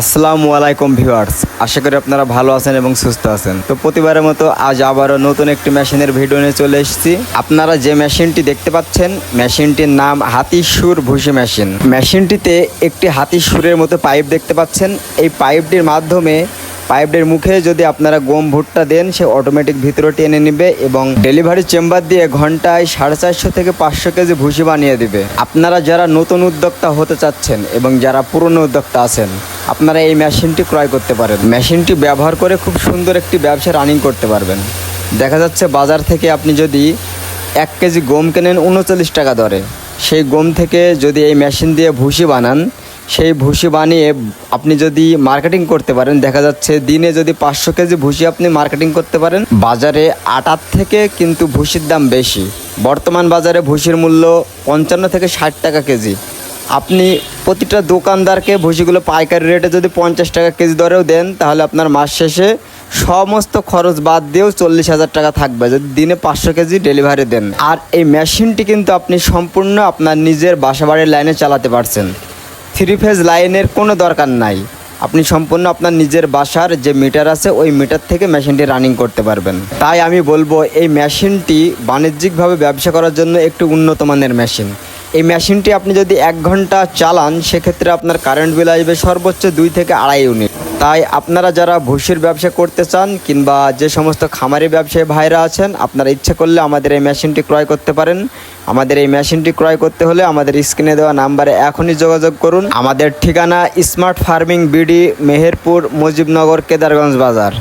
আসসালামু আলাইকুম ভিউয়ার্স। আশা করি আপনারা ভালো আছেন এবং সুস্থ আছেন। তো প্রতিবারের মতো আজ আবারও নতুন একটি মেশিনের ভিডিও নিয়ে চলে এসেছি। আপনারা যে মেশিনটি দেখতে পাচ্ছেন, মেশিনটির নাম হাতিসুর ভুসি মেশিন। মেশিনটিতে একটি হাতির সুরের মতো পাইপ দেখতে পাচ্ছেন। এই পাইপটির মাধ্যমে পাইপটির মুখে যদি আপনারা গম ভুট্টা দেন, সে অটোমেটিক ভিতরে টেনে নেবে এবং ডেলিভারি চেম্বার দিয়ে ঘন্টায় সাড়ে চারশো থেকে পাঁচশো কেজি ভুসি বানিয়ে দিবে। আপনারা যারা নতুন উদ্যোক্তা হতে চাচ্ছেন এবং যারা পুরনো উদ্যোক্তা আছেন, আপনারা এই মেশিনটি ক্রয় করতে পারেন। মেশিনটি ব্যবহার করে খুব সুন্দর একটি ব্যবসা রানিং করতে পারবেন। দেখা যাচ্ছে বাজার থেকে আপনি যদি এক কেজি গম কেনেন, উনচল্লিশ টাকা দরে। সেই গম থেকে যদি এই মেশিন দিয়ে ভুসি বানান সেই ভুসি বানিয়ে আপনি যদি মার্কেটিং করতে পারেন, দেখা যাচ্ছে দিনে যদি পাঁচশো কেজি ভুসি আপনি মার্কেটিং করতে পারেন, বাজারে আটার থেকে কিন্তু ভুসির দাম বেশি। বর্তমান বাজারে ভুসির মূল্য পঞ্চান্ন থেকে ষাট টাকা কেজি। আপনি প্রতিটা দোকানদারকে ভুসিগুলো পাইকারি রেটে যদি পঞ্চাশ টাকা কেজি দরেও দেন, তাহলে আপনার মাস শেষে সমস্ত খরচ বাদ দিয়েও চল্লিশ হাজার টাকা থাকবে যদি দিনে পাঁচশো কেজি ডেলিভারি দেন। আর এই মেশিনটি কিন্তু আপনি সম্পূর্ণ আপনার নিজের বাসা বাড়ির লাইনে চালাতে পারছেন। থ্রি ফেজ লাইনের কোনো দরকার নাই। আপনি সম্পূর্ণ আপনার নিজের বাসার যে মিটার আছে, ওই মিটার থেকে মেশিনটি রানিং করতে পারবেন। তাই আমি বলব, এই মেশিনটি বাণিজ্যিকভাবে ব্যবসা করার জন্য একটি উন্নত মানের মেশিন। এই মেশিনটি আপনি যদি এক ঘণ্টা চালান, সেক্ষেত্রে আপনার কারেন্ট বিল আসবে সর্বোচ্চ দুই থেকে আড়াই ইউনিট। তাই আপনারা যারা ভুসির ব্যবসা করতে চান কিংবা যে সমস্ত খামারি ব্যবসায়ী ভাইরা আছেন, আপনারা ইচ্ছা করলে আমাদের এই মেশিনটি ক্রয় করতে পারেন। আমাদের এই মেশিনটি ক্রয় করতে হলে আমাদের স্ক্রিনে দেওয়া নাম্বারে এখনই যোগাযোগ করুন। আমাদের ঠিকানা smart farming BD, Meherpur, Mujibnagar, Kedarganj বাজার।